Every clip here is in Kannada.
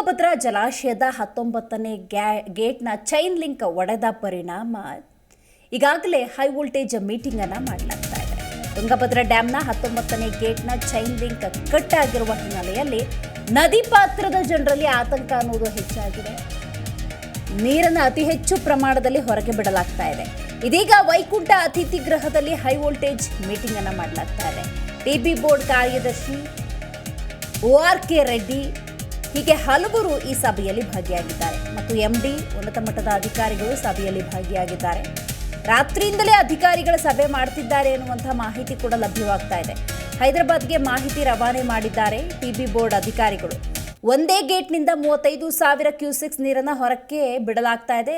ತುಂಗಭದ್ರಾ ಜಲಾಶಯದ ಹತ್ತೊಂಬತ್ತನೇ ಗ್ಯಾ, ಗೇಟ್ನ ಚೈನ್ ಲಿಂಕ್ ಒಡೆದ ಪರಿಣಾಮ. ಈಗಾಗಲೇ ಹೈ ವೋಲ್ಟೇಜ್ ಮೀಟಿಂಗ್ ಅನ್ನ ಮಾಡಲಾಗ್ತಾ ಇದೆ. ತುಂಗಭದ್ರಾ ಡ್ಯಾಂನ ಹತ್ತೊಂಬತ್ತನೇ ಗೇಟ್ನ ಚೈನ್ ಲಿಂಕ್ ಕಟ್ ಆಗಿರುವ ಹಿನ್ನೆಲೆಯಲ್ಲಿ ನದಿ ಪಾತ್ರದ ಜನರಲ್ಲಿ ಆತಂಕ ಅನ್ನೋದು ಹೆಚ್ಚಾಗಿದೆ. ನೀರನ್ನು ಅತಿ ಹೆಚ್ಚು ಪ್ರಮಾಣದಲ್ಲಿ ಹೊರಗೆ ಬಿಡಲಾಗ್ತಾ ಇದೆ. ಇದೀಗ ವೈಕುಂಠ ಅತಿಥಿ ಗೃಹದಲ್ಲಿ ಹೈ ವೋಲ್ಟೇಜ್ ಮೀಟಿಂಗ್ ಅನ್ನ ಮಾಡಲಾಗ್ತಾ ಇದೆ. ಟಿಬಿ ಬೋರ್ಡ್ ಕಾರ್ಯದರ್ಶಿ ಓ ಆರ್ ಕೆ ರೆಡ್ಡಿ ಹೀಗೆ ಹಲವರು ಈ ಸಭೆಯಲ್ಲಿ ಭಾಗಿಯಾಗಿದ್ದಾರೆ. ಮತ್ತು ಎಂಡಿ ಉನ್ನತ ಮಟ್ಟದ ಅಧಿಕಾರಿಗಳು ಸಭೆಯಲ್ಲಿ ಭಾಗಿಯಾಗಿದ್ದಾರೆ. ರಾತ್ರಿಯಿಂದಲೇ ಅಧಿಕಾರಿಗಳ ಸಭೆ ಮಾಡ್ತಿದ್ದಾರೆ ಎನ್ನುವಂತಹ ಮಾಹಿತಿ ಕೂಡ ಲಭ್ಯವಾಗ್ತಾ ಇದೆ. ಹೈದರಾಬಾದ್ಗೆ ಮಾಹಿತಿ ರವಾನೆ ಮಾಡಿದ್ದಾರೆ ಟಿಬಿ ಬೋರ್ಡ್ ಅಧಿಕಾರಿಗಳು. ಒಂದೇ ಗೇಟ್ನಿಂದ ಮೂವತ್ತೈದು ಸಾವಿರ ಕ್ಯೂಸೆಕ್ಸ್ ನೀರನ್ನು ಹೊರಕ್ಕೆ ಬಿಡಲಾಗ್ತಾ ಇದೆ.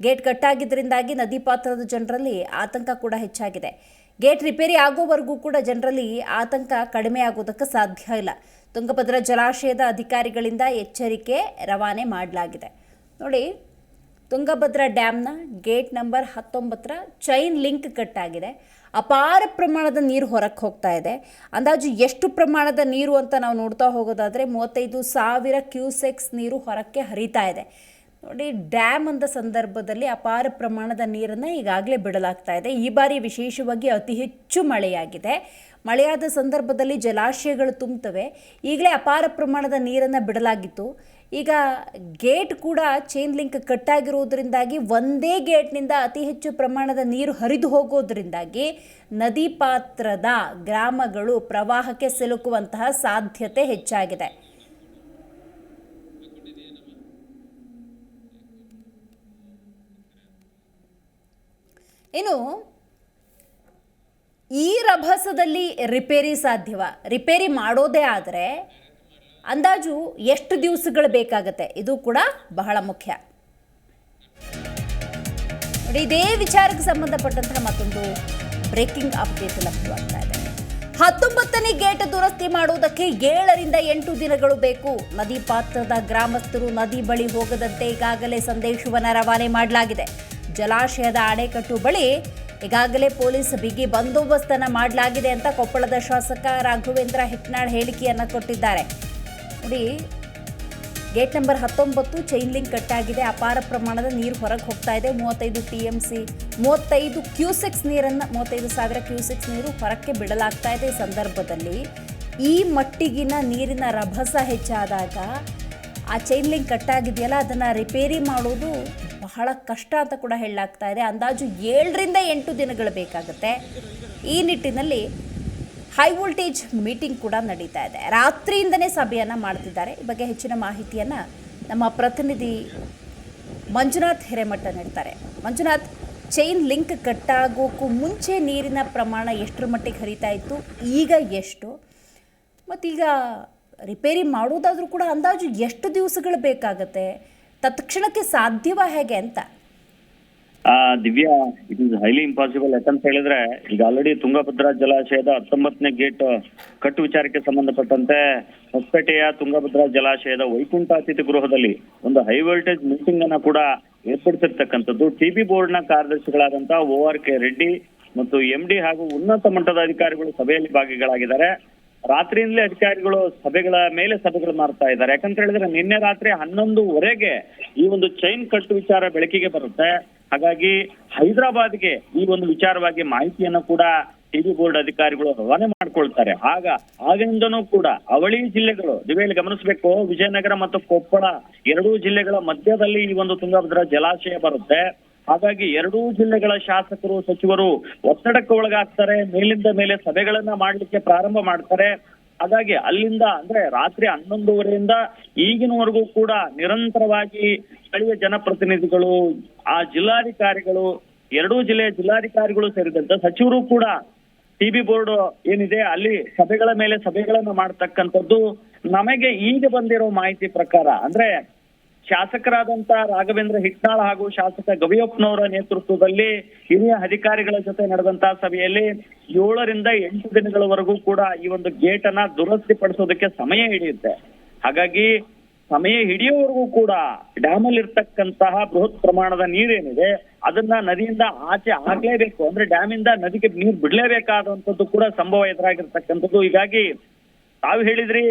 ಗೇಟ್ ಕಟ್ಟಾಗಿದ್ದರಿಂದಾಗಿ ನದಿ ಪಾತ್ರದ ಜನರಲ್ಲಿ ಆತಂಕ ಕೂಡ ಹೆಚ್ಚಾಗಿದೆ. ಗೇಟ್ ರಿಪೇರಿ ಆಗೋವರೆಗೂ ಕೂಡ ಜನರಲ್ಲಿ ಆತಂಕ ಕಡಿಮೆ ಆಗೋದಕ್ಕೆ ಸಾಧ್ಯ ಇಲ್ಲ. ತುಂಗಭದ್ರಾ ಜಲಾಶಯದ ಅಧಿಕಾರಿಗಳಿಂದ ಎಚ್ಚರಿಕೆ ರವಾನೆ ಮಾಡಲಾಗಿದೆ. ನೋಡಿ, ತುಂಗಭದ್ರಾ ಡ್ಯಾಮ್ನ ಗೇಟ್ ನಂಬರ್ ಹತ್ತೊಂಬತ್ತರ ಚೈನ್ ಲಿಂಕ್ ಕಟ್ ಆಗಿದೆ ಅಪಾರ ಪ್ರಮಾಣದ ನೀರು ಹೊರಕ್ಕೆ ಹೋಗ್ತಾ ಇದೆ. ಅಂದಾಜು ಎಷ್ಟು ಪ್ರಮಾಣದ ನೀರು ಅಂತ ನಾವು ನೋಡ್ತಾ ಹೋಗೋದಾದರೆ ಮೂವತ್ತೈದು ಸಾವಿರ ಕ್ಯೂಸೆಕ್ಸ್ ನೀರು ಹೊರಕ್ಕೆ ಹರಿತಾ ಇದೆ. ನೋಡಿ, ಡ್ಯಾಮ್ ಅಂದ ಸಂದರ್ಭದಲ್ಲಿ ಅಪಾರ ಪ್ರಮಾಣದ ನೀರನ್ನು ಈಗಾಗಲೇ ಬಿಡಲಾಗ್ತಾ ಇದೆ. ಈ ಬಾರಿ ವಿಶೇಷವಾಗಿ ಅತಿ ಹೆಚ್ಚು ಮಳೆಯಾಗಿದೆ. ಮಳೆಯಾದ ಸಂದರ್ಭದಲ್ಲಿ ಜಲಾಶಯಗಳು ತುಂಬುತ್ತವೆ ಈಗಲೇ ಅಪಾರ ಪ್ರಮಾಣದ ನೀರನ್ನು ಬಿಡಲಾಗಿತ್ತು. ಈಗ ಗೇಟ್ ಕೂಡ ಚೈನ್ ಲಿಂಕ್ ಕಟ್ಟಾಗಿರುವುದರಿಂದಾಗಿ ಒಂದೇ ಗೇಟ್ನಿಂದ ಅತಿ ಹೆಚ್ಚು ಪ್ರಮಾಣದ ನೀರು ಹರಿದು ಹೋಗೋದರಿಂದಾಗಿ ನದಿ ಪಾತ್ರದ ಗ್ರಾಮಗಳು ಪ್ರವಾಹಕ್ಕೆ ಸಿಲುಕುವಂತಹ ಸಾಧ್ಯತೆ ಹೆಚ್ಚಾಗಿದೆ. ಇನ್ನು ಈ ರಭಸದಲ್ಲಿ ರಿಪೇರಿ ಸಾಧ್ಯವ. ರಿಪೇರಿ ಮಾಡೋದೇ ಆದರೆ ಅಂದಾಜು ಎಷ್ಟು ದಿವಸಗಳು ಬೇಕಾಗತ್ತೆ? ಇದು ಕೂಡ ಬಹಳ ಮುಖ್ಯ. ನೋಡಿ, ಇದೇ ವಿಚಾರಕ್ಕೆ ಸಂಬಂಧಪಟ್ಟಂತಹ ಮತ್ತೊಂದು ಬ್ರೇಕಿಂಗ್ ಅಪ್ಡೇಟ್ ಲಭ್ಯವಾಗ್ತಾ ಇದೆ. ಹತ್ತೊಂಬತ್ತನೇ ಗೇಟ್ ದುರಸ್ತಿ ಮಾಡುವುದಕ್ಕೆ ಏಳರಿಂದ ಎಂಟು ದಿನಗಳು ಬೇಕು. ನದಿ ಪಾತ್ರದ ಗ್ರಾಮಸ್ಥರು ನದಿ ಬಳಿ ಹೋಗದಂತೆ ಈಗಾಗಲೇ ಸಂದೇಶವನ್ನು ರವಾನೆ ಮಾಡಲಾಗಿದೆ. ಜಲಾಶಯದ ಅಣೆಕಟ್ಟು ಬಳಿ ಈಗಾಗಲೇ ಪೊಲೀಸ್ ಬಿಗಿ ಬಂದೋಬಸ್ತನ್ನು ಮಾಡಲಾಗಿದೆ ಅಂತ ಕೊಪ್ಪಳದ ಶಾಸಕ ರಾಘವೇಂದ್ರ ಹಿಟ್ನಾಳ್ ಹೇಳಿಕೆಯನ್ನು ಕೊಟ್ಟಿದ್ದಾರೆ. ನೋಡಿ, ಗೇಟ್ ನಂಬರ್ ಹತ್ತೊಂಬತ್ತು ಚೈನ್ ಲಿಂಕ್ ಕಟ್ಟಾಗಿದೆ. ಅಪಾರ ಪ್ರಮಾಣದ ನೀರು ಹೊರಗೆ ಹೋಗ್ತಾ ಇದೆ. ಮೂವತ್ತೈದು ಟಿ ಎಂ ಸಿ ಮೂವತ್ತೈದು ಕ್ಯೂಸೆಕ್ಸ್ ನೀರನ್ನು, ಮೂವತ್ತೈದು ಸಾವಿರ ಕ್ಯೂಸೆಕ್ಸ್ ನೀರು ಹೊರಕ್ಕೆ ಬಿಡಲಾಗ್ತಾ ಇದೆ ಈ ಸಂದರ್ಭದಲ್ಲಿ. ಈ ಮಟ್ಟಿಗಿನ ನೀರಿನ ರಭಸ ಹೆಚ್ಚಾದಾಗ ಆ ಚೈನ್ ಲಿಂಕ್ ಕಟ್ಟಾಗಿದೆಯಲ್ಲ, ಅದನ್ನು ರಿಪೇರಿ ಮಾಡೋದು ಬಹಳ ಕಷ್ಟ ಅಂತ ಕೂಡ ಹೇಳಲಾಗ್ತಾ ಇದೆ. ಅಂದಾಜು ಏಳರಿಂದ ಎಂಟು ದಿನಗಳು ಬೇಕಾಗುತ್ತೆ. ಈ ನಿಟ್ಟಿನಲ್ಲಿ ಹೈ ವೋಲ್ಟೇಜ್ ಮೀಟಿಂಗ್ ಕೂಡ ನಡೀತಾ ಇದೆ. ರಾತ್ರಿಯಿಂದನೇ ಸಭೆಯನ್ನು ಮಾಡ್ತಿದ್ದಾರೆ. ಈ ಬಗ್ಗೆ ಹೆಚ್ಚಿನ ಮಾಹಿತಿಯನ್ನು ನಮ್ಮ ಪ್ರತಿನಿಧಿ ಮಂಜುನಾಥ್ ಹಿರೇಮಠ ನೀಡ್ತಾರೆ. ಮಂಜುನಾಥ್ ಚೈನ್ ಲಿಂಕ್ ಕಟ್ಟಾಗೋಕ್ಕೂ ಮುಂಚೆ ನೀರಿನ ಪ್ರಮಾಣ ಎಷ್ಟರ ಮಟ್ಟಿಗೆ ಹರಿತಾ ಇತ್ತು, ಈಗ ಎಷ್ಟು? ಮತ್ತೀಗ ರಿಪೇರಿ ಮಾಡೋದಾದರೂ ಕೂಡ ಅಂದಾಜು ಎಷ್ಟು ದಿವಸಗಳು ಬೇಕಾಗತ್ತೆ? ತತ್ಕ್ಷಣಕ್ಕೆ ಸಾಧ್ಯವ ಹೇಗೆ ಅಂತ? ಆ, Divya it is highly impossible ಯಾಕಂತ ಹೇಳಿದ್ರೆ, ಈಗ ಆಲ್ರೆಡಿ ತುಂಗಭದ್ರಾ ಜಲಾಶಯದ ಹತ್ತೊಂಬತ್ತನೇ ಗೇಟ್ ಕಟ್ಟು ವಿಚಾರಕ್ಕೆ ಸಂಬಂಧಪಟ್ಟಂತೆ ಹೊಸಪೇಟೆಯ ತುಂಗಭದ್ರಾ ಜಲಾಶಯದ ವೈಕುಂಠ ಅತಿಥಿ ಗೃಹದಲ್ಲಿ ಒಂದು ಹೈ ವೋಲ್ಟೇಜ್ ಮೀಟಿಂಗ್ ಅನ್ನ ಕೂಡ ಏರ್ಪಡಿಸಿರ್ತಕ್ಕಂಥದ್ದು. ಟಿಬಿ ಬೋರ್ಡ್ನ ಕಾರ್ಯದರ್ಶಿಗಳಾದಂತಹ ಓ ಆರ್ ಕೆ ರೆಡ್ಡಿ ಮತ್ತು ಎಂ ಡಿ ಹಾಗೂ ಉನ್ನತ ಮಟ್ಟದ ಅಧಿಕಾರಿಗಳು ಸಭೆಯಲ್ಲಿ ಭಾಗಿಗಳಾಗಿದ್ದಾರೆ. ರಾತ್ರಿಯಿಂದಲೇ ಅಧಿಕಾರಿಗಳು ಸಭೆಗಳ ಮೇಲೆ ಸಭೆಗಳು ಮಾಡ್ತಾ ಇದ್ದಾರೆ. ಯಾಕಂತ ಹೇಳಿದ್ರೆ ನಿನ್ನೆ ರಾತ್ರಿ ಹನ್ನೊಂದುವರೆಗೆ ಈ ಒಂದು ಚೈನ್ ಕಟ್ಟು ವಿಚಾರ ಬೆಳಕಿಗೆ ಬರುತ್ತೆ. ಹಾಗಾಗಿ ಹೈದರಾಬಾದ್ಗೆ ಈ ಒಂದು ವಿಚಾರವಾಗಿ ಮಾಹಿತಿಯನ್ನು ಕೂಡ ಟಿವಿ ಬೋರ್ಡ್ ಅಧಿಕಾರಿಗಳು ರವಾನೆ ಮಾಡ್ಕೊಳ್ತಾರೆ. ಆಗ ಆಗಿನಿಂದನೂ ಕೂಡ ಅವಳಿ ಜಿಲ್ಲೆಗಳು ದಿವೇಲಿ ಗಮನಿಸಬೇಕು, ವಿಜಯನಗರ ಮತ್ತು ಕೊಪ್ಪಳ ಎರಡೂ ಜಿಲ್ಲೆಗಳ ಮಧ್ಯದಲ್ಲಿ ಈ ಒಂದು ತುಂಗಭದ್ರಾ ಜಲಾಶಯ ಬರುತ್ತೆ. ಹಾಗಾಗಿ ಎರಡೂ ಜಿಲ್ಲೆಗಳ ಶಾಸಕರು, ಸಚಿವರು ಒತ್ತಡಕ್ಕೆ ಒಳಗಾಗ್ತಾರೆ, ಮೇಲಿಂದ ಮೇಲೆ ಸಭೆಗಳನ್ನ ಮಾಡ್ಲಿಕ್ಕೆ ಪ್ರಾರಂಭ ಮಾಡ್ತಾರೆ. ಹಾಗಾಗಿ ಅಲ್ಲಿಂದ ಅಂದ್ರೆ ರಾತ್ರಿ ಹನ್ನೊಂದುವರೆಯಿಂದ ಈಗಿನವರೆಗೂ ಕೂಡ ನಿರಂತರವಾಗಿ ಸ್ಥಳೀಯ ಜನಪ್ರತಿನಿಧಿಗಳು, ಆ ಜಿಲ್ಲಾಧಿಕಾರಿಗಳು, ಎರಡೂ ಜಿಲ್ಲೆಯ ಜಿಲ್ಲಾಧಿಕಾರಿಗಳು ಸೇರಿದಂತೆ ಸಚಿವರು ಕೂಡ ಟಿಬಿ ಬೋರ್ಡ್ ಏನಿದೆ ಅಲ್ಲಿ ಸಭೆಗಳ ಮೇಲೆ ಸಭೆಗಳನ್ನು ಮಾಡ್ತಕ್ಕಂಥದ್ದು ನಮಗೆ ಈಗ ಬಂದಿರೋ ಮಾಹಿತಿ ಪ್ರಕಾರ ಅಂದ್ರೆ ಶಾಸಕರಾದಂತ ರಾಘವೇಂದ್ರ ಹಿಟ್ನಾಳ್ ಹಾಗೂ ಶಾಸಕ ಗವಿಯಪ್ಪನವರ ನೇತೃತ್ವದಲ್ಲಿ ಹಿರಿಯ ಅಧಿಕಾರಿಗಳ ಜೊತೆ ನಡೆದಂತಹ ಸಭೆಯಲ್ಲಿ ಏಳರಿಂದ ಎಂಟು ದಿನಗಳವರೆಗೂ ಕೂಡ ಈ ಒಂದು ಗೇಟ್ ಅನ್ನ ದುರಸ್ತಿ ಪಡಿಸೋದಕ್ಕೆ ಸಮಯ ಹಿಡಿಯುತ್ತೆ. ಹಾಗಾಗಿ ಸಮಯ ಹಿಡಿಯುವವರೆಗೂ ಕೂಡ ಡ್ಯಾಮ್ ಅಲ್ಲಿ ಇರ್ತಕ್ಕಂತಹ ಬೃಹತ್ ಪ್ರಮಾಣದ ನೀರೇನಿದೆ, ಅದನ್ನ ನದಿಯಿಂದ ಆಚೆ ಆಗ್ಲೇಬೇಕು ಅಂದ್ರೆ ಡ್ಯಾಮ್ ಇಂದ ನದಿಗೆ ನೀರು ಬಿಡ್ಲೇಬೇಕಾದಂತದ್ದು ಕೂಡ ಸಂಭವ ಎದುರಾಗಿರ್ತಕ್ಕಂಥದ್ದು. ಹೀಗಾಗಿ ತಾವು ಹೇಳಿದ್ರಿ,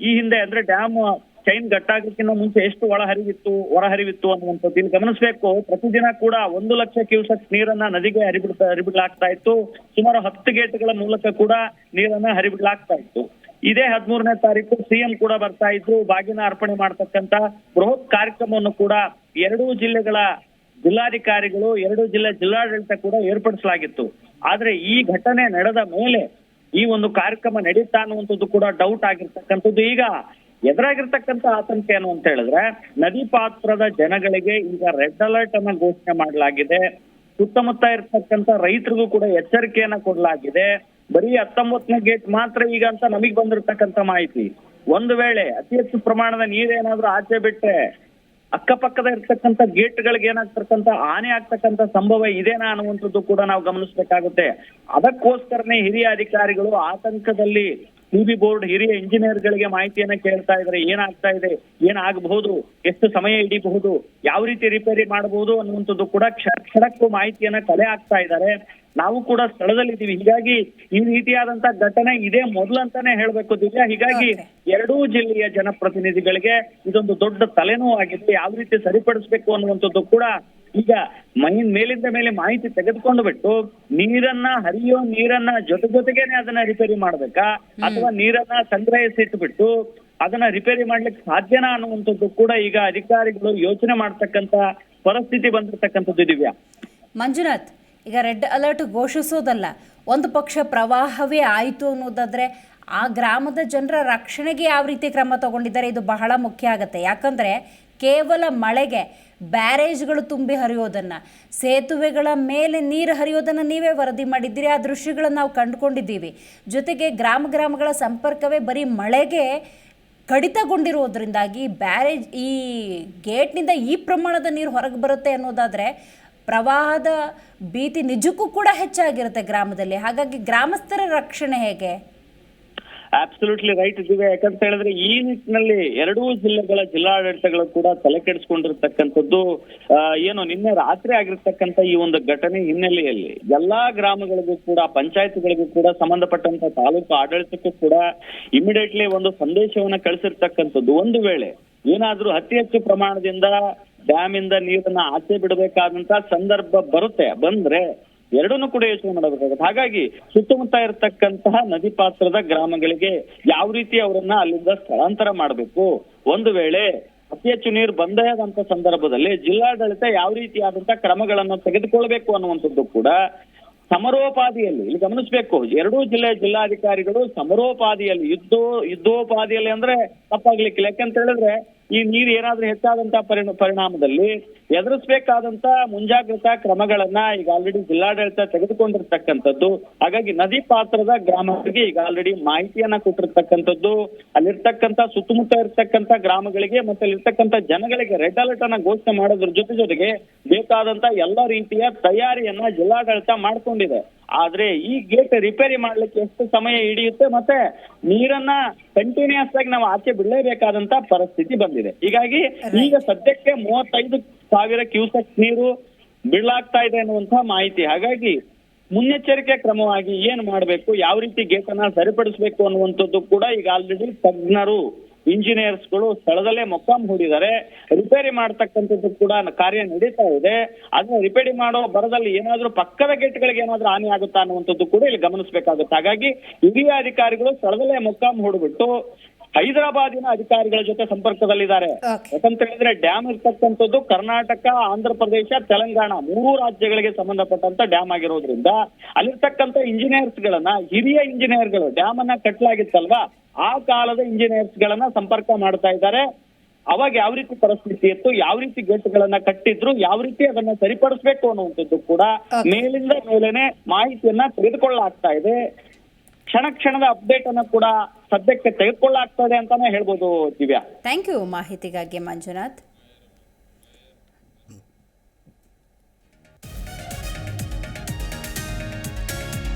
ಈ ಹಿಂದೆ ಅಂದ್ರೆ ಡ್ಯಾಮ್ ಚೈನ್ ಗಟ್ಟಾಗಕ್ಕಿಂತ ಮುಂಚೆ ಎಷ್ಟು ಒಳಹರಿವಿತ್ತು, ಹೊರಹರಿವಿತ್ತು ಅನ್ನುವಂಥದ್ದು ಇಲ್ಲಿ ಗಮನಿಸಬೇಕು. ಪ್ರತಿದಿನ ಕೂಡ ಒಂದು ಲಕ್ಷ ಕ್ಯೂಸೆಕ್ ನೀರನ್ನ ನದಿಗೆ ಹರಿಬಿಡ್ತಾ, ಹರಿಬಿಡ್ಲಾಗ್ತಾ ಇತ್ತು. ಸುಮಾರು ಹತ್ತು ಗೇಟ್ಗಳ ಮೂಲಕ ಕೂಡ ನೀರನ್ನ ಹರಿಬಿಡ್ಲಾಗ್ತಾ ಇತ್ತು. ಇದೇ ಹದಿಮೂರನೇ ತಾರೀಕು ಸಿಎಂ ಕೂಡ ಬರ್ತಾ ಇದ್ರು. ಬಾಗಿನ ಅರ್ಪಣೆ ಮಾಡ್ತಕ್ಕಂತ ಬೃಹತ್ ಕಾರ್ಯಕ್ರಮವನ್ನು ಕೂಡ ಎರಡೂ ಜಿಲ್ಲೆಗಳ ಜಿಲ್ಲಾಧಿಕಾರಿಗಳು, ಎರಡು ಜಿಲ್ಲೆ ಜಿಲ್ಲಾಡಳಿತ ಕೂಡ ಏರ್ಪಡಿಸಲಾಗಿತ್ತು. ಆದ್ರೆ ಈ ಘಟನೆ ನಡೆದ ಮೇಲೆ ಈ ಒಂದು ಕಾರ್ಯಕ್ರಮ ನಡೀತಾ ಅನ್ನುವಂಥದ್ದು ಕೂಡ ಡೌಟ್ ಆಗಿರ್ತಕ್ಕಂಥದ್ದು. ಈಗ ಎದುರಾಗಿರ್ತಕ್ಕಂಥ ಆತಂಕ ಏನು ಅಂತ ಹೇಳಿದ್ರೆ, ನದಿ ಪಾತ್ರದ ಜನಗಳಿಗೆ ಈಗ ರೆಡ್ ಅಲರ್ಟ್ ಅನ್ನ ಘೋಷಣೆ ಮಾಡಲಾಗಿದೆ. ಸುತ್ತಮುತ್ತ ಇರ್ತಕ್ಕಂಥ ರೈತರಿಗೂ ಕೂಡ ಎಚ್ಚರಿಕೆಯನ್ನ ಕೊಡಲಾಗಿದೆ. ಬರೀ ಹತ್ತೊಂಬತ್ತನೇ ಗೇಟ್ ಮಾತ್ರ ಈಗ ಅಂತ ನಮಗೆ ಬಂದಿರತಕ್ಕಂಥ ಮಾಹಿತಿ. ಒಂದು ವೇಳೆ ಅತಿ ಹೆಚ್ಚು ಪ್ರಮಾಣದ ನೀರೇನಾದ್ರೂ ಆಚೆ ಬಿಟ್ಟರೆ ಅಕ್ಕಪಕ್ಕದ ಇರ್ತಕ್ಕಂಥ ಗೇಟ್ಗಳಿಗೆ ಏನಾಗ್ತಕ್ಕಂಥ ಹಾನಿ ಆಗ್ತಕ್ಕಂಥ ಸಂಭವ ಇದೇನಾ ಅನ್ನುವಂಥದ್ದು ಕೂಡ ನಾವು ಗಮನಿಸಬೇಕಾಗುತ್ತೆ. ಅದಕ್ಕೋಸ್ಕರನೇ ಹಿರಿಯ ಅಧಿಕಾರಿಗಳು ಆತಂಕದಲ್ಲಿ ಟಿಬಿ ಬೋರ್ಡ್ ಹಿರಿಯ ಇಂಜಿನಿಯರ್ಗಳಿಗೆ ಮಾಹಿತಿಯನ್ನ ಕೇಳ್ತಾ ಇದ್ದಾರೆ ಏನಾಗ್ತಾ ಇದೆ ಏನಾಗಬಹುದು ಎಷ್ಟು ಸಮಯ ಹಿಡಿಬಹುದು ಯಾವ ರೀತಿ ರಿಪೇರಿ ಮಾಡಬಹುದು ಅನ್ನುವಂಥದ್ದು ಕೂಡ ಕ್ಷಣ ಕ್ಷಣಕ್ಕೂ ಮಾಹಿತಿಯನ್ನ ಕಲೆ ಆಗ್ತಾ ಇದ್ದಾರೆ. ನಾವು ಕೂಡ ಸ್ಥಳದಲ್ಲಿದ್ದೀವಿ. ಹೀಗಾಗಿ ಈ ರೀತಿಯಾದಂತ ಘಟನೆ ಇದೇ ಮೊದಲಂತಾನೆ ಹೇಳ್ಬೇಕು ದಿವ್ಯ. ಹೀಗಾಗಿ. ಎರಡೂ ಜಿಲ್ಲೆಯ ಜನಪ್ರತಿನಿಧಿಗಳಿಗೆ ಇದೊಂದು ದೊಡ್ಡ ತಲೆನೋವು ಆಗಿದೆ ಯಾವ ರೀತಿ ಸರಿಪಡಿಸಬೇಕು ಅನ್ನುವಂಥದ್ದು ಕೂಡ ಈಗ ಮೈ ಮೇಲಿಂದ ಮೇಲೆ ಮಾಹಿತಿ ತೆಗೆದುಕೊಂಡು ಬಿಟ್ಟು ನೀರನ್ನ ಹರಿಯೋ ನೀರನ್ನ ಜೊತೆ ಜೊತೆಗೇನೆ ಅದನ್ನ ರಿಪೇರಿ ಮಾಡ್ಬೇಕಾ? ಅಥವಾ ನೀರನ್ನ ಸಂಗ್ರಹಿಸಿಟ್ಬಿಟ್ಟು ಅದನ್ನ ರಿಪೇರಿ ಮಾಡ್ಲಿಕ್ಕೆ ಸಾಧ್ಯನಾ ಅನ್ನುವಂಥದ್ದು ಕೂಡ ಈಗ ಅಧಿಕಾರಿಗಳು ಯೋಚನೆ ಮಾಡ್ತಕ್ಕಂತ ಪರಿಸ್ಥಿತಿ ಬಂದಿರತಕ್ಕಂಥದ್ದು ದಿವ್ಯಾ ಮಂಜುನಾಥ್ ಈಗ ರೆಡ್ ಅಲರ್ಟ್ ಘೋಷಿಸೋದಲ್ಲ ಒಂದು ಪಕ್ಷ ಪ್ರವಾಹವೇ ಆಯಿತು ಅನ್ನೋದಾದ್ರೆ ಆ ಗ್ರಾಮದ ಜನರ ರಕ್ಷಣೆಗೆ ಯಾವ ರೀತಿ ಕ್ರಮ ತಗೊಂಡಿದ್ದಾರೆ ಇದು ಬಹಳ ಮುಖ್ಯ ಆಗುತ್ತೆ. ಯಾಕಂದರೆ ಕೇವಲ ಮಳೆಗೆ ಬ್ಯಾರೇಜ್ಗಳು ತುಂಬಿ ಹರಿಯೋದನ್ನು, ಸೇತುವೆಗಳ ಮೇಲೆ ನೀರು ಹರಿಯೋದನ್ನು ನೀವೇ ವರದಿ ಮಾಡಿದ್ದೀರಿ, ಆ ದೃಶ್ಯಗಳನ್ನು ನಾವು ಕಂಡುಕೊಂಡಿದ್ದೀವಿ. ಜೊತೆಗೆ ಗ್ರಾಮ ಗ್ರಾಮಗಳ ಸಂಪರ್ಕವೇ ಬರೀ ಮಳೆಗೆ ಕಡಿತಗೊಂಡಿರೋದ್ರಿಂದಾಗಿ ಬ್ಯಾರೇಜ್, ಈ ಗೇಟ್ನಿಂದ ಈ ಪ್ರಮಾಣದ ನೀರು ಹೊರಗೆ ಬರುತ್ತೆ ಅನ್ನೋದಾದರೆ ಪ್ರವಾಹದ ಭೀತಿ ನಿಜಕ್ಕೂ ಕೂಡ ಹೆಚ್ಚಾಗಿರುತ್ತೆ ಗ್ರಾಮದಲ್ಲಿ. ಹಾಗಾಗಿ ಗ್ರಾಮಸ್ಥರ ರಕ್ಷಣೆ ಹೇಗೆ? ಅಬ್ಸಲ್ಯೂಟ್ಲಿ ರೈಟ್ ಇದ್ದೀವಿ ಯಾಕಂತ ಹೇಳಿದ್ರೆ ಈ ನಿಟ್ಟಿನಲ್ಲಿ ಎರಡೂ ಜಿಲ್ಲೆಗಳ ಜಿಲ್ಲಾಡಳಿತಗಳು ಕೂಡ ತಲೆ ಕೆಡಿಸ್ಕೊಂಡಿರ್ತಕ್ಕಂಥದ್ದು ಏನು ನಿನ್ನೆ ರಾತ್ರಿ ಆಗಿರ್ತಕ್ಕಂಥ ಈ ಒಂದು ಘಟನೆ ಹಿನ್ನೆಲೆಯಲ್ಲಿ ಎಲ್ಲಾ ಗ್ರಾಮಗಳಿಗೂ ಕೂಡ, ಪಂಚಾಯತ್ಗಳಿಗೂ ಕೂಡ ಸಂಬಂಧಪಟ್ಟಂತ ತಾಲೂಕು ಆಡಳಿತಕ್ಕೂ ಕೂಡ ಇಮಿಡಿಯೇಟ್ಲಿ ಒಂದು ಸಂದೇಶವನ್ನ ಕಳಿಸಿರ್ತಕ್ಕಂಥದ್ದು. ಒಂದು ವೇಳೆ ಏನಾದ್ರೂ ಅತಿ ಹೆಚ್ಚು ಪ್ರಮಾಣದಿಂದ ಡ್ಯಾಮ್ ಇಂದ ನೀರನ್ನ ಆಚೆ ಬಿಡಬೇಕಾದಂತ ಸಂದರ್ಭ ಬರುತ್ತೆ. ಬಂದ್ರೆ ಎರಡನ್ನೂ ಕೂಡ ಯೋಚನೆ ಮಾಡಬೇಕಾಗುತ್ತೆ. ಹಾಗಾಗಿ ಸುತ್ತಮುತ್ತ ಇರತಕ್ಕಂತಹ ನದಿ ಪಾತ್ರದ ಗ್ರಾಮಗಳಿಗೆ ಯಾವ ರೀತಿ ಅವರನ್ನ ಅಲ್ಲಿಂದ ಸ್ಥಳಾಂತರ ಮಾಡಬೇಕು? ಒಂದು ವೇಳೆ ಅತಿ ಹೆಚ್ಚು ನೀರು ಬಂದೇ ಸಂದರ್ಭದಲ್ಲಿ ಜಿಲ್ಲಾಡಳಿತ ಯಾವ ರೀತಿಯಾದಂತ ಕ್ರಮಗಳನ್ನು ತೆಗೆದುಕೊಳ್ಬೇಕು ಅನ್ನುವಂಥದ್ದು ಕೂಡ ಸಮರೋಪಾದಿಯಲ್ಲಿ ಇಲ್ಲಿ ಗಮನಿಸಬೇಕು. ಎರಡೂ ಜಿಲ್ಲೆಯ ಜಿಲ್ಲಾಧಿಕಾರಿಗಳು ಸಮರೋಪಾದಿಯಲ್ಲಿ, ಯುದ್ಧೋ, ಯುದ್ಧೋಪಾದಿಯಲ್ಲಿ ಅಂದ್ರೆ ತಪ್ಪಾಗ್ಲಿಕ್ಕಿಲ್ಲ. ಯಾಕಂತ ಹೇಳಿದ್ರೆ ಈ ನೀರು ಏನಾದ್ರೂ ಹೆಚ್ಚಾದಂತ ಪರಿಣ, ಪರಿಣಾಮದಲ್ಲಿ ಎದುರಿಸಬೇಕಾದಂತ ಮುಂಜಾಗ್ರತಾ ಕ್ರಮಗಳನ್ನ ಈಗ ಆಲ್ರೆಡಿ ಜಿಲ್ಲಾಡಳಿತ ತೆಗೆದುಕೊಂಡಿರ್ತಕ್ಕಂಥದ್ದು. ಹಾಗಾಗಿ ನದಿ ಪಾತ್ರದ ಗ್ರಾಮಗಳಿಗೆ ಈಗ ಆಲ್ರೆಡಿ ಮಾಹಿತಿಯನ್ನ ಕೊಟ್ಟಿರ್ತಕ್ಕಂಥದ್ದು. ಅಲ್ಲಿರ್ತಕ್ಕಂಥ ಸುತ್ತಮುತ್ತ ಇರ್ತಕ್ಕಂಥ ಗ್ರಾಮಗಳಿಗೆ ಮತ್ತೆ ಅಲ್ಲಿರ್ತಕ್ಕಂಥ ಜನಗಳಿಗೆ ರೆಡ್ ಅಲರ್ಟ್ ಅನ್ನ ಘೋಷಣೆ ಮಾಡೋದ್ರ ಜೊತೆ ಜೊತೆಗೆ ಬೇಕಾದಂತ ಎಲ್ಲ ರೀತಿಯ ತಯಾರಿಯನ್ನ ಜಿಲ್ಲಾಡಳಿತ ಮಾಡ್ಕೊಂಡಿದೆ. ಆದ್ರೆ ಈ ಗೇಟ್ ರಿಪೇರಿ ಮಾಡ್ಲಿಕ್ಕೆ ಎಷ್ಟು ಸಮಯ ಹಿಡಿಯುತ್ತೆ ಮತ್ತೆ ನೀರನ್ನ ಕಂಟಿನ್ಯೂಸ್ ಆಗಿ ನಾವು ಆಚೆ ಬಿಡಲೇಬೇಕಾದಂತ ಪರಿಸ್ಥಿತಿ ಬಂದಿದೆ. ಹೀಗಾಗಿ ಈಗ ಸದ್ಯಕ್ಕೆ ಮೂವತ್ತೈದು ಸಾವಿರ ಕ್ಯೂಸೆಕ್ ನೀರು ಬಿಡಲಾಗ್ತಾ ಇದೆ ಅನ್ನುವಂತ ಮಾಹಿತಿ. ಹಾಗಾಗಿ ಮುನ್ನೆಚ್ಚರಿಕೆ ಕ್ರಮವಾಗಿ ಏನ್ ಮಾಡಬೇಕು ಯಾವ ರೀತಿ ಗೇಟ್ ಅನ್ನ ಸರಿಪಡಿಸಬೇಕು ಅನ್ನುವಂಥದ್ದು ಕೂಡ ಈಗ ಆಲ್ರೆಡಿ ತಜ್ಞರು ಇಂಜಿನಿಯರ್ಸ್ಗಳು ಸ್ಥಳದಲ್ಲೇ ಮೊಕ್ಕಾಂ ಹೂಡಿದ್ದಾರೆ. ರಿಪೇರಿ ಮಾಡ್ತಕ್ಕಂಥದ್ದು ಕೂಡ ಕಾರ್ಯ ನಡೀತಾ ಇದೆ. ಅದನ್ನ ರಿಪೇರಿ ಮಾಡೋ ಬರದಲ್ಲಿ ಏನಾದ್ರೂ ಪಕ್ಕದ ಗೇಟ್ಗಳಿಗೆ ಏನಾದ್ರೂ ಹಾನಿ ಆಗುತ್ತಾ ಅನ್ನುವಂಥದ್ದು ಕೂಡ ಇಲ್ಲಿ ಗಮನಿಸಬೇಕಾಗುತ್ತೆ. ಹಾಗಾಗಿ ಹಿರಿಯ ಅಧಿಕಾರಿಗಳು ಸ್ಥಳದಲ್ಲೇ ಮೊಕ್ಕಾಂ ಹೂಡ್ಬಿಟ್ಟು ಹೈದರಾಬಾದಿನ ಅಧಿಕಾರಿಗಳ ಜೊತೆ ಸಂಪರ್ಕದಲ್ಲಿದ್ದಾರೆ. ಯಾಕಂತ ಹೇಳಿದ್ರೆ ಡ್ಯಾಮ್ ಇರ್ತಕ್ಕಂಥದ್ದು ಕರ್ನಾಟಕ ಆಂಧ್ರ ಪ್ರದೇಶ ತೆಲಂಗಾಣ ಮೂರು ರಾಜ್ಯಗಳಿಗೆ ಸಂಬಂಧಪಟ್ಟಂತ ಡ್ಯಾಮ್ ಆಗಿರೋದ್ರಿಂದ ಅಲ್ಲಿರ್ತಕ್ಕಂಥ ಇಂಜಿನಿಯರ್ಸ್ ಗಳನ್ನ ಹಿರಿಯ ಇಂಜಿನಿಯರ್ಗಳು ಡ್ಯಾಮ್ ಅನ್ನ ಕಟ್ಟಲಾಗಿತ್ತಲ್ವಾ ಆ ಕಾಲದ ಇಂಜಿನಿಯರ್ಸ್ ಗಳನ್ನ ಸಂಪರ್ಕ ಮಾಡ್ತಾ ಇದ್ದಾರೆ. ಅವಾಗ ಯಾವ ರೀತಿ ಪರಿಸ್ಥಿತಿ ಇತ್ತು ಯಾವ ರೀತಿ ಗೇಟ್ಗಳನ್ನ ಕಟ್ಟಿದ್ರು ಯಾವ ರೀತಿ ಅದನ್ನ ಸರಿಪಡಿಸ್ಬೇಕು ಅನ್ನುವಂಥದ್ದು ಕೂಡ ಮೇಲಿಂದ ಮೇಲೇನೆ ಮಾಹಿತಿಯನ್ನ ತೆಗೆದುಕೊಳ್ಳಲಾಗ್ತಾ ಇದೆ. ಕ್ಷಣ ಕ್ಷಣದ ಅಪ್ಡೇಟ್ ಅನ್ನ ಕೂಡ ಸದ್ಯಕ್ಕೆ ತೆಗೆದುಕೊಳ್ಳಾಗ್ತದೆ ಅಂತಾನೆ ಹೇಳ್ಬೋದು ದಿವ್ಯಾ. ಥ್ಯಾಂಕ್ ಯು ಮಾಹಿತಿಗಾಗಿ ಮಂಜುನಾಥ್.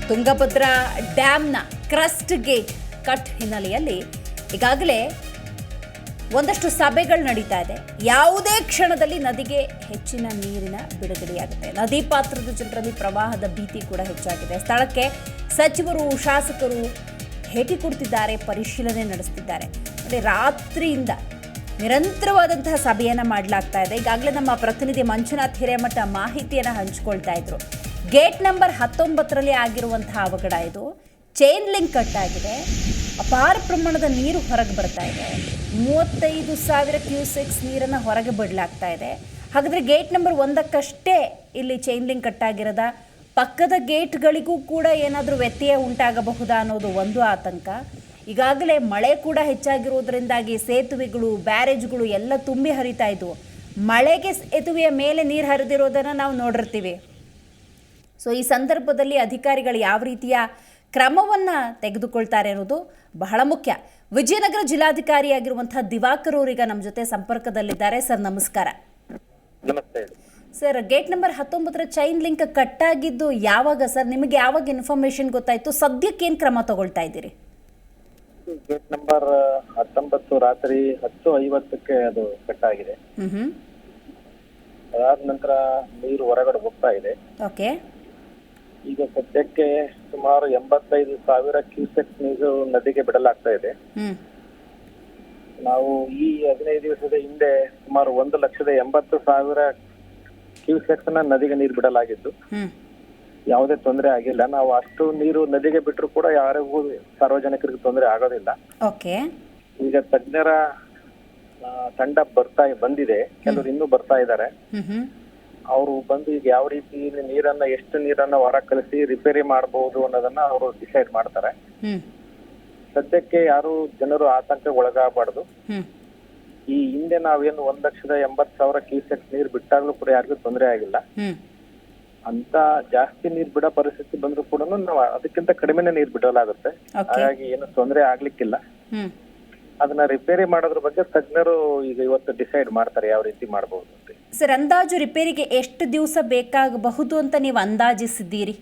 ತುಂಗಭದ್ರಾ ಡ್ಯಾಮ್ನ ಕ್ರಸ್ಟ್ ಗೇಟ್ ಕಟ್ ಹಿನ್ನೆಲೆಯಲ್ಲಿ ಈಗಾಗಲೇ ಒಂದಷ್ಟು ಸಭೆಗಳು ನಡೀತಾ ಇದೆ. ಯಾವುದೇ ಕ್ಷಣದಲ್ಲಿ ನದಿಗೆ ಹೆಚ್ಚಿನ ನೀರಿನ ಬಿಡುಗಡೆಯಾಗುತ್ತೆ. ನದಿ ಪಾತ್ರದ ಜನರಲ್ಲಿ ಪ್ರವಾಹದ ಭೀತಿ ಕೂಡ ಹೆಚ್ಚಾಗಿದೆ. ಸ್ಥಳಕ್ಕೆ ಸಚಿವರು, ಶಾಸಕರು ಭೇಟಿ ಕೊಡ್ತಿದ್ದಾರೆ, ಪರಿಶೀಲನೆ ನಡೆಸ್ತಿದ್ದಾರೆ. ಅಂದರೆ ರಾತ್ರಿಯಿಂದ ನಿರಂತರವಾದಂತಹ ಸಭೆಯನ್ನು ಮಾಡಲಾಗ್ತಾ ಇದೆ. ಈಗಾಗಲೇ ನಮ್ಮ ಪ್ರತಿನಿಧಿ ಮಂಜುನಾಥ್ ಹಿರೇಮಠ ಮಾಹಿತಿಯನ್ನು ಹಂಚಿಕೊಳ್ತಾ ಇದ್ರು. ಗೇಟ್ ನಂಬರ್ ಹತ್ತೊಂಬತ್ತರಲ್ಲಿ ಆಗಿರುವಂತಹ ಅವಘಡ ಇದು. ಚೈನ್ ಲಿಂಕ್ ಕಟ್ ಆಗಿದೆ ಅಪಾರ ಪ್ರಮಾಣದ ನೀರು ಹೊರಗೆ ಬರ್ತಾ ಇದೆ. ಮೂವತ್ತೈದು ಸಾವಿರ ಕ್ಯೂಸೆಕ್ಸ್ ನೀರನ್ನು ಹೊರಗೆ ಬಿಡಲಾಗ್ತಾ ಇದೆ. ಹಾಗಾದರೆ ಗೇಟ್ ನಂಬರ್ ಒಂದಕ್ಕಷ್ಟೇ ಇಲ್ಲಿ ಚೈನ್ಲಿಂಗ್ ಕಟ್ ಆಗಿರೋದ? ಪಕ್ಕದ ಗೇಟ್ಗಳಿಗೂ ಕೂಡ ಏನಾದರೂ ವ್ಯತ್ಯಯ ಉಂಟಾಗಬಹುದಾ ಅನ್ನೋದು ಒಂದು ಆತಂಕ. ಈಗಾಗಲೇ ಮಳೆ ಕೂಡ ಹೆಚ್ಚಾಗಿರುವುದರಿಂದಾಗಿ ಸೇತುವೆಗಳು, ಬ್ಯಾರೇಜ್ಗಳು ಎಲ್ಲ ತುಂಬಿ ಹರಿತಾ ಇದ್ವು. ಮಳೆಗೆ ಸೇತುವೆಯ ಮೇಲೆ ನೀರು ಹರಿದಿರೋದನ್ನು ನಾವು ನೋಡಿರ್ತೀವಿ. ಸೊ ಈ ಸಂದರ್ಭದಲ್ಲಿ ಅಧಿಕಾರಿಗಳು ಯಾವ ರೀತಿಯ ಕ್ರಮವನ್ನು ತೆಗೆದುಕೊಳ್ತಾರೆ ಅನ್ನೋದು ಬಹಳ ಮುಖ್ಯ. ವಿಜಯನಗರ ಜಿಲ್ಲಾಧಿಕಾರಿಯಾಗಿರುವಂತಹ ದಿವಾಕರ್ ಅವರೀಗ ನಮ್ಮ ಜೊತೆ ಸಂಪರ್ಕದಲ್ಲಿದ್ದಾರೆ. ಸರ್ ನಮಸ್ಕಾರ. ನಮಸ್ತೆ. ಸರ್ ಗೇಟ್ ನಂಬರ್ ಹತ್ತೊಂಬತ್ತರ ಚೈನ್ ಲಿಂಕ್ ಕಟ್ ಆಗಿದ್ದು ಯಾವಾಗ ಸರ್? ನಿಮಗೆ ಯಾವಾಗ ಇನ್ಫಾರ್ಮೇಶನ್ ಗೊತ್ತಾಯ್ತು? ಸದ್ಯಕ್ಕೆ ಏನು ಕ್ರಮ ತಗೊಳ್ತಾ ಇದ್ದೀರಿ? ಗೇಟ್ ನಂಬರ್ ಹತ್ತೊಂಬತ್ತು ರಾತ್ರಿ ಹತ್ತು ಐವತ್ತಕ್ಕೆ ಅದು ಕಟ್ ಆಗಿದೆ ಅದಾದ ನಂತರ ನೀರು ಹೊರಗಡೆ ಹೋಗ್ತಾ ಇದೆ. ಓಕೆ. ಈಗ ಸದ್ಯಕ್ಕೆ ಸುಮಾರು ಎಂಬತ್ತೈದು ಸಾವಿರ ಕ್ಯೂಸೆಕ್ ನೀರು ನದಿಗೆ ಬಿಡಲಾಗ್ತಾ ಇದೆ. ನಾವು ಈ ಹದಿನೈದು ದಿವಸದ ಹಿಂದೆ ಸುಮಾರು ಒಂದು ಲಕ್ಷದ ಎಂಬತ್ತು ಸಾವಿರ ಕ್ಯೂಸೆಕ್ಸ್ನ ನದಿಗೆ ನೀರು ಬಿಡಲಾಗಿತ್ತು. ಯಾವುದೇ ತೊಂದರೆ ಆಗಿಲ್ಲ. ನಾವು ಅಷ್ಟು ನೀರು ನದಿಗೆ ಬಿಟ್ಟರು ಕೂಡ ಯಾರಿಗೂ ಸಾರ್ವಜನಿಕರಿಗೆ ತೊಂದರೆ ಆಗೋದಿಲ್ಲ. ಈಗ ತಜ್ಞರ ತಂಡ ಬರ್ತಾ ಬಂದಿದೆ. ಕೆಲವರು ಇನ್ನೂ ಬರ್ತಾ ಇದ್ದಾರೆ. ಅವರು ಬಂದು ಈಗ ಯಾವ ರೀತಿ ನೀರನ್ನ ಎಷ್ಟು ನೀರನ್ನ ಹೊರ ಕಳಿಸಿ ರಿಪೇರಿ ಮಾಡಬಹುದು ಅನ್ನೋದನ್ನ ಅವರು ಡಿಸೈಡ್ ಮಾಡ್ತಾರೆ. ಸದ್ಯಕ್ಕೆ ಯಾರು ಜನರು ಆತಂಕ ಒಳಗಾಗಬಾರ್ದು. ಈ ಹಿಂದೆ ನಾವೇನು ಒಂದ್ ಲಕ್ಷದ ಎಂಬತ್ ಸಾವಿರ ಕ್ಯೂಸೆಕ್ ನೀರು ಬಿಟ್ಟಾಗ್ಲೂ ಕೂಡ ಯಾರಿಗೂ ತೊಂದರೆ ಆಗಿಲ್ಲ. ಅಂತ ಜಾಸ್ತಿ ನೀರ್ ಬಿಡೋ ಪರಿಸ್ಥಿತಿ ಬಂದ್ರು ಕೂಡ ನಾವು ಅದಕ್ಕಿಂತ ಕಡಿಮೆನೇ ನೀರ್ ಬಿಡಲಾಗುತ್ತೆ. ಹಾಗಾಗಿ ಏನು ತೊಂದರೆ ಆಗ್ಲಿಕ್ಕಿಲ್ಲ. ಅದನ್ನ ರಿಪೇರಿ ಮಾಡೋದ್ರ ಬಗ್ಗೆ ತಜ್ಞರು ಈಗ ಇವತ್ತು ಡಿಸೈಡ್ ಮಾಡ್ತಾರೆ ಯಾವ ರೀತಿ ಮಾಡಬಹುದು ಅಂತ. ಸರ್ ಅಂದಾಜು ರಿಪೇರಿಗೆ ಎಷ್ಟು ದಿವಸ ಬೇಕಾಗಬಹುದು ಅಂತ ನೀವು ಅಂದಾಜಿಸಿದ್ದೀರಿ?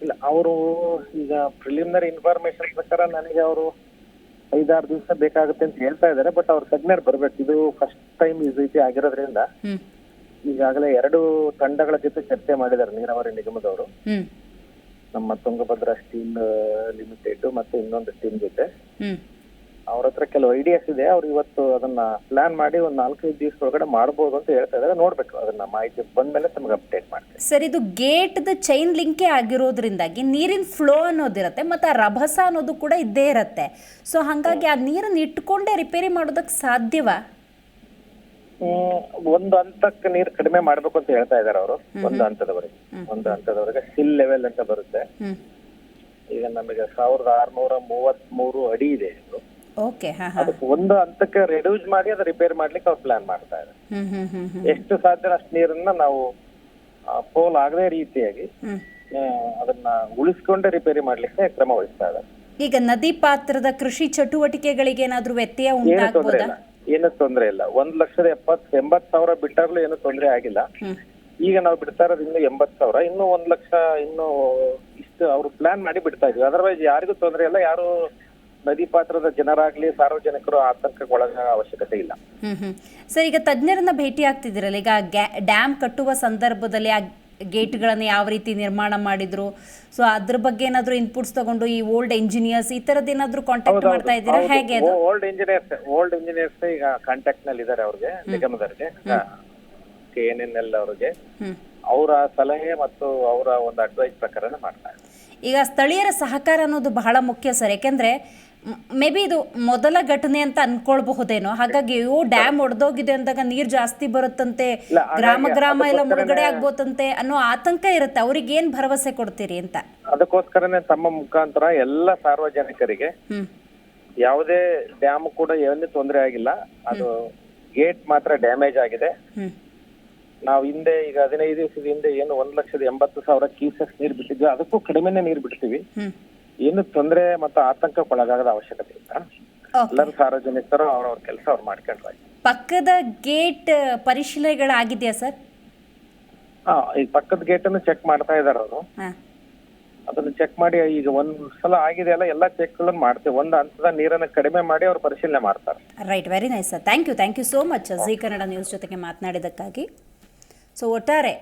ಇಲ್ಲ ಅವರು ಈಗ ಪ್ರಿಲಿಮಿನರಿ ಇನ್ಫಾರ್ಮೇಶನ್ ಪ್ರಕಾರ ನನಗೆ ಅವರು ಐದಾರು ದಿವಸ ಬೇಕಾಗುತ್ತೆ ಅಂತ ಹೇಳ್ತಾ ಇದ್ದಾರೆ ಬಟ್ ಅವ್ರ ತಜ್ಞರು ಬರ್ಬೇಕು. ಇದು ಫಸ್ಟ್ ಟೈಮ್ ಈ ರೀತಿ ಆಗಿರೋದ್ರಿಂದ ಈಗಾಗಲೇ ಎರಡು ತಂಡಗಳ ಜೊತೆ ಚರ್ಚೆ ಮಾಡಿದ್ದಾರೆ ನೀರಾವರಿ ನಿಗಮದವರು. ನಮ್ಮ ತುಂಗಭದ್ರಾ ಸ್ಟೀಲ್ ಲಿಮಿಟೆಡ್ ಮತ್ತೆ ಇನ್ನೊಂದು ಟೀಮ್ ಜೊತೆ. ಅವ್ರ ಹತ್ರ ಕೆಲವು ಐಡಿಯಾಸ್ ಇದೆ. ಅವ್ರು ಇವತ್ತು ಅದನ್ನ ಪ್ಲಾನ್ ಮಾಡಿ ಒಂದ್ ನಾಲ್ಕೈದು ದಿವಸ ಒಳಗಡೆ ಮಾಡಬಹುದು ಅಂತ ಹೇಳ್ತಾ ಇದ್ದಾರೆ. ನೋಡ್ಬೇಕು. ಅದನ್ನ ಮಾಹಿತಿ ಬಂದ್ಮೇಲೆ ತಮಗೆ ಅಪ್ಡೇಟ್ ಮಾಡ್ತೀನಿ ಸರ್ ಇದು ಗೇಟ್ದ ಚೈನ್ ಲಿಂಕೆ ಆಗಿರೋದ್ರಿಂದಾಗಿ ನೀರಿನ ಫ್ಲೋ ಅನ್ನೋದಿರುತ್ತೆ ಮತ್ತೆ ಆ ರಭಸ ಅನ್ನೋದು ಕೂಡ ಇದ್ದೇ ಇರುತ್ತೆ. ಸೊ ಹಾಗಾಗಿ ಆ ನೀರನ್ನ ಇಟ್ಕೊಂಡೇ ರಿಪೇರಿ ಮಾಡೋದಕ್ಕೆ ಸಾಧ್ಯವಾ? ಒಂದು ಹಂತಕ್ಕೆ ನೀರು ಕಡಿಮೆ ಮಾಡ್ಬೇಕು ಅಂತ ಹೇಳ್ತಾ ಇದಾರೆ ಅವರು. ಒಂದು ಹಂತದವರೆಗೆ. ಒಂದು ಹಂತದವರೆಗೆ ಸಿಲ್ ಲೆವೆಲ್ ಅಂತ ಬರುತ್ತೆ. ಈಗ ನಮಗೆ ಸಾವಿರದ ಆರ್ನೂರ ಮೂವತ್ತ್ ಮೂರು ಅಡಿ ಇದೆ ಇದು. ಓಕೆ ಹಾಂ ಹಾಂ. ಅದಕ್ಕೆ ಒಂದು ಹಂತಕ್ಕೆ ರೆಡ್ಯೂಸ್ ಮಾಡಿ ಅದ ರಿಪೇರ್ ಮಾಡ್ಲಿಕ್ಕೆ ಅವ್ರು ಪ್ಲಾನ್ ಮಾಡ್ತಾ ಇದ್ದಾರೆ. ಎಷ್ಟು ಸಾಧ್ಯ ಅಷ್ಟು ನೀರನ್ನ ನಾವು ಪೋಲ್ ಆಗದೇ ರೀತಿಯಾಗಿ ಆ, ಅದನ್ನ ಉಳಿಸ್ಕೊಂಡೇ ರಿಪೇರಿ ಮಾಡ್ಲಿಕ್ಕೆ ಕ್ರಮ ವಹಿಸ್ತಾ ಇದ್ದಾರೆ. ಈಗ ನದಿ ಪಾತ್ರದ ಕೃಷಿ ಚಟುವಟಿಕೆಗಳಿಗೆ ಏನಾದ್ರೂ ವ್ಯತ್ಯಯ ಏನು ತೊಂದರೆ ಉಂಟಾಗ್ಬೋದಾ? ಇಲ್ಲ. ಏನು ತೊಂದರೆ ಇಲ್ಲ. ಒಂದ್ ಲಕ್ಷದ ಎಪ್ಪತ್ ಎಂಬತ್ ಸಾವಿರ ಬಿಟ್ಟಾಗ್ಲೂ ಏನು ತೊಂದರೆ ಆಗಿಲ್ಲ. ಈಗ ನಾವು ಬಿಡ್ತಾ ಇರೋದು ಇನ್ನು ಎಂಬತ್ ಸಾವಿರ. ಇನ್ನು ಒಂದ್ ಲಕ್ಷ ಇನ್ನು ಇಷ್ಟು ಅವ್ರು ಪ್ಲಾನ್ ಮಾಡಿ ಬಿಡ್ತಾ ಇದ್ವಿ. ಅದರ್ವೈಸ್ ಯಾರಿಗೂ ತೊಂದರೆ ಇಲ್ಲ. ಯಾರು ನದಿ ಪಾತ್ರದ ಜನರಾಗ್ಲಿ ಸಾರ್ವಜನಿಕರು ಆತಂಕಕ್ಕೆ ಒಳಗ ಅವಶ್ಯಕತೆ ಇಲ್ಲ. ಹ್ಮ್ ಹ್ಮ್. ಸರ್ ಈಗ ತಜ್ಞರನ್ನ ಭೇಟಿ ಆಗ್ತಿದ್ದೀರಲ್ಲ ಈಗ ಡ್ಯಾಮ್ ಕಟ್ಟುವ ಸಂದರ್ಭದಲ್ಲಿ ಆ ಗೇಟ್ಗಳನ್ನು ಯಾವ ರೀತಿ ನಿರ್ಮಾಣ ಮಾಡಿದ್ರು? ಸೊ ಅದ್ರ ಬಗ್ಗೆ ಏನಾದ್ರು ಇನ್ಪುಟ್ಸ್ ತಗೊಂಡು ಈ ಓಲ್ಡ್ ಇಂಜಿನಿಯರ್ಸ್ ಈ ತರದ್ ಏನಾದ್ರು ಕಾಂಟ್ಯಾಕ್ಟ್ ಮಾಡ್ತಾ ಇದ್ದೀರಾ? ಹೇಗೆ ಅದು? ಓಲ್ಡ್ ಇಂಜಿನಿಯರ್ಸ್ ಓಲ್ಡ್ ಇಂಜಿನಿಯರ್ಸ್ ಈಗ ಕಾಂಟ್ಯಾಕ್ಟ್ನಲ್ಲಿ ಇದ್ದಾರೆ ಅವ್ರಿಗೆ ನಿಗಮದವರಿಗೆ. ಕೆ ಎನ್ ಎನ್ ಎಲ್ ಅವ್ರಿಗೆ. ಅವರ ಸಲಹೆ ಮತ್ತು ಅವರ ಒಂದು ಅಡ್ವೈಸ್ ಪ್ರಕಾರನೇ ಮಾಡ್ತಾರೆ. ಈಗ ಸ್ಥಳೀಯರ ಸಹಕಾರ ಅನ್ನೋದು ಬಹಳ ಮುಖ್ಯ ಸರ್. ಯಾಕೆಂದ್ರೆ ಮೇ ಬಿ ಇದು ಮೊದಲ ಘಟನೆ ಅಂತ ಅನ್ಕೊಳ್ಬಹುದೇನೋ. ಹಾಗಾಗಿ ಯೋ ಡ್ಯಾಮ್ ಒಡೆದೋಗಿದೆ ಅಂದಾಗ ನೀರ್ ಜಾಸ್ತಿ ಬರುತ್ತಂತೆ ಗ್ರಾಮ ಗ್ರಾಮ ಎಲ್ಲ ಮುಳುಗಡೆ ಆಗ್ಬೋದಂತೆ ಅನ್ನೋ ಆತಂಕ ಇರುತ್ತೆ. ಅವ್ರಿಗೆ ಏನ್ ಭರವಸೆ ಕೊಡ್ತೀರಿ ಅಂತ? ಅದಕ್ಕೋಸ್ಕರನೇ ತಮ್ಮ ಮುಖಾಂತರ ಎಲ್ಲ ಸಾರ್ವಜನಿಕರಿಗೆ ಯಾವುದೇ ಡ್ಯಾಮ್ ಕೂಡ ಏನೂ ತೊಂದರೆ ಆಗಿಲ್ಲ. ಅದು ಗೇಟ್ ಮಾತ್ರ ಡ್ಯಾಮೇಜ್ ಆಗಿದೆ. ನಾವು ಹಿಂದೆ ಈಗ ಹದಿನೈದು ದಿವಸದ ಹಿಂದೆ ಏನು ಒಂದ್ ಲಕ್ಷದ ಎಂಬತ್ತು ಸಾವಿರ ಕ್ಯೂಸೆಕ್ಸ್ ನೀರು ಬಿಟ್ಟಿದ್ವಿ. ಅದಕ್ಕೂ ಕಡಿಮೆನೆ ನೀರು ಬಿಡ್ತೀವಿ. ಏನು ತೊಂದರೆ ಮತ್ತು ಆತಂಕಕ್ಕೆ ಒಳಗಾಗದ ಅವಶ್ಯಕತೆ ಇಲ್ಲ. ಎಲ್ಲರೂ ಸಾರ್ವಜನಿಕರು ಅವ್ರವ್ರ ಕೆಲಸ ಅವ್ರು ಮಾಡ್ಕೊಂಡ್ರೆ. ಪಕ್ಕದ ಗೇಟ್ ಪರಿಶೀಲನೆಗಳಾಗಿದೆಯಾ ಸರ್? ಹಾ ಈಗ ಪಕ್ಕದ ಗೇಟ್ ಅನ್ನು ಚೆಕ್ ಮಾಡ್ತಾ ಇದಾರೆ ಅವರು. ಅದನ್ನ ಚೆಕ್ ಮಾಡಿ ಈಗ ಒಂದ್ ಸಲ ಆಗಿದೆ ಅಲ್ಲ ಎಲ್ಲಾ ಚೆಕ್ಗಳನ್ನು ಮಾಡ್ತೇವೆ. ಒಂದು ಹಂತದ ನೀರನ್ನ ಕಡಿಮೆ ಮಾಡಿ ಅವ್ರು ಪರಿಶೀಲನೆ ಮಾಡ್ತಾರೆ. Right very nice sir thank you thank you so much Zee Kannada news ಜೊತೆಗೆ ಮಾತನಾಡಿದ್ದಕ್ಕಾಗಿ. ಸೊ ಒಟ್ಟಾರೆ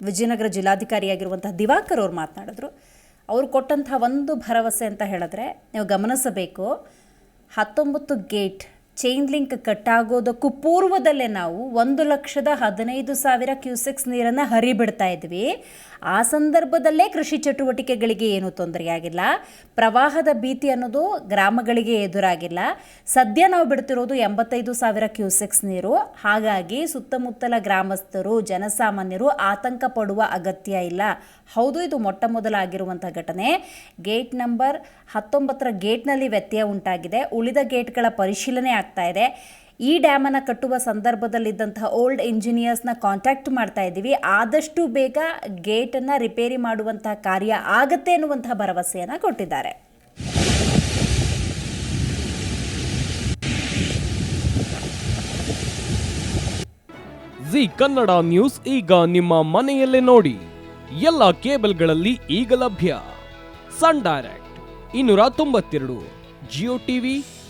ವಿಜಯನಗರ ಜಿಲ್ಲಾಧಿಕಾರಿಯಾಗಿರುವಂತಹ ದಿವಾಕರ್ ಅವ್ರು ಮಾತನಾಡಿದ್ರು. ಅವರು ಕೊಟ್ಟಂತಹ ಒಂದು ಭರವಸೆ ಅಂತ ಹೇಳಿದ್ರೆ ನೀವು ಗಮನಿಸಬೇಕು. ಹತ್ತೊಂಬತ್ತು ಗೇಟ್ ಚೈನ್ ಲಿಂಕ್ ಕಟ್ಟಾಗೋದಕ್ಕೂ ಪೂರ್ವದಲ್ಲೇ ನಾವು ಒಂದು ಲಕ್ಷದ ಹದಿನೈದು ಸಾವಿರ ಕ್ಯೂಸೆಕ್ಸ್ ನೀರನ್ನು ಹರಿಬಿಡ್ತಾ ಇದ್ವಿ. ಆ ಸಂದರ್ಭದಲ್ಲೇ ಕೃಷಿ ಚಟುವಟಿಕೆಗಳಿಗೆ ಏನೂ ತೊಂದರೆಯಾಗಿಲ್ಲ. ಪ್ರವಾಹದ ಭೀತಿ ಅನ್ನೋದು ಗ್ರಾಮಗಳಿಗೆ ಎದುರಾಗಿಲ್ಲ. ಸದ್ಯ ನಾವು ಬಿಡ್ತಿರೋದು ಎಂಬತ್ತೈದು ಸಾವಿರ ಕ್ಯೂಸೆಕ್ಸ್ ನೀರು. ಹಾಗಾಗಿ ಸುತ್ತಮುತ್ತಲ ಗ್ರಾಮಸ್ಥರು, ಜನಸಾಮಾನ್ಯರು ಆತಂಕ ಪಡುವ ಅಗತ್ಯ ಇಲ್ಲ. ಹೌದು, ಇದು ಮೊಟ್ಟ ಮೊದಲಾಗಿರುವಂಥ ಘಟನೆ. ಗೇಟ್ ನಂಬರ್ ಹತ್ತೊಂಬತ್ತರ ಗೇಟ್ನಲ್ಲಿ ವ್ಯತ್ಯಯ ಉಂಟಾಗಿದೆ. ಉಳಿದ ಗೇಟ್ಗಳ ಪರಿಶೀಲನೆ ಆಗ್ತಾ ಇದೆ. ಈ ಡ್ಯಾಮನ್ನು ಕಟ್ಟುವ ಸಂದರ್ಭದಲ್ಲಿದ್ದಂತಹ ಓಲ್ಡ್ ಇಂಜಿನಿಯರ್ಸ್ನ ಕಾಂಟ್ಯಾಕ್ಟ್ ಮಾಡ್ತಾ ಇದ್ದೀವಿ. ಆದಷ್ಟು ಬೇಗ ಗೇಟನ್ನು ರಿಪೇರಿ ಮಾಡುವಂತಹ ಕಾರ್ಯ ಆಗತ್ತೆ ಎನ್ನುವಂತಹ ಭರವಸೆಯನ್ನು ಕೊಟ್ಟಿದ್ದಾರೆ. ಜಿ ಕನ್ನಡ ನ್ಯೂಸ್ ಈಗ ನಿಮ್ಮ ಮನೆಯಲ್ಲೇ ನೋಡಿ. ಎಲ್ಲ ಕೇಬಲ್ಗಳಲ್ಲಿ ಈಗ ಲಭ್ಯ. ಸನ್ ಡೈರೆಕ್ಟ್, ಇನ್ನೂರ ತೊಂಬತ್ತೆರಡು, ಜಿಯೋ ಟಿವಿ